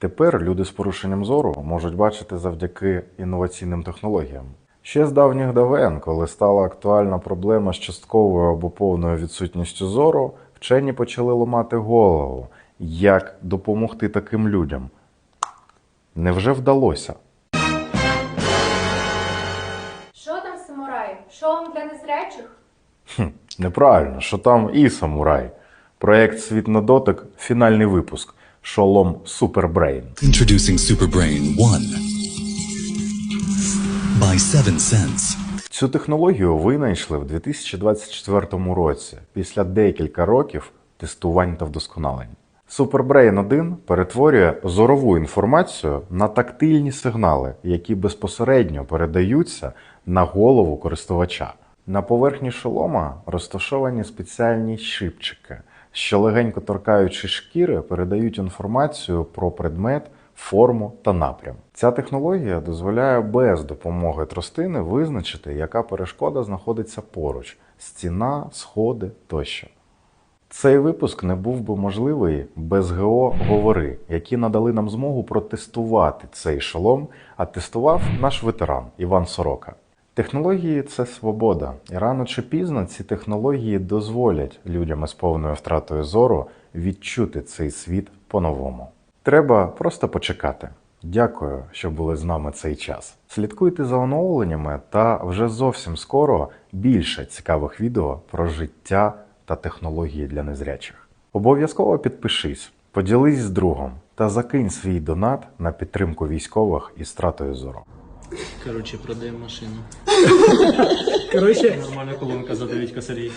Тепер люди з порушенням зору можуть бачити завдяки інноваційним технологіям. Ще з давніх давен, коли стала актуальна проблема з частковою або повною відсутністю зору, вчені почали ламати голову, як допомогти таким людям. Невже вдалося? Що там самураї? Шолом для незрячих? Неправильно, що там і самурай. Проект Світ на дотик, фінальний випуск. Шолом Супербрейн. Introducing Superbrain 1 by 7 Sense. Цю технологію винайшли в 2024 році після декілька років тестувань та вдосконалень. Superbrain 1 перетворює зорову інформацію на тактильні сигнали, які безпосередньо передаються на голову користувача. На поверхні шолома розташовані спеціальні щипчики, що легенько торкаючи шкіри, передають інформацію про предмет, форму та напрям. Ця технологія дозволяє без допомоги тростини визначити, яка перешкода знаходиться поруч: стіна, сходи тощо. Цей випуск не був би можливий без ГО Говори, які надали нам змогу протестувати цей шолом, а тестував наш ветеран Іван Сорока. Технології це свобода, і рано чи пізно ці технології дозволять людям із повною втратою зору відчути цей світ по-новому. Треба просто почекати. Дякую, що були з нами цей час. Слідкуйте за оновленнями та вже зовсім скоро більше цікавих відео про життя та технології для незрячих. Обов'язково підпишись, поділись з другом та закинь свій донат на підтримку військових із втратою зору. Коротше, продаємо машину. Коротше, Нормальна колонка за 9 косарей.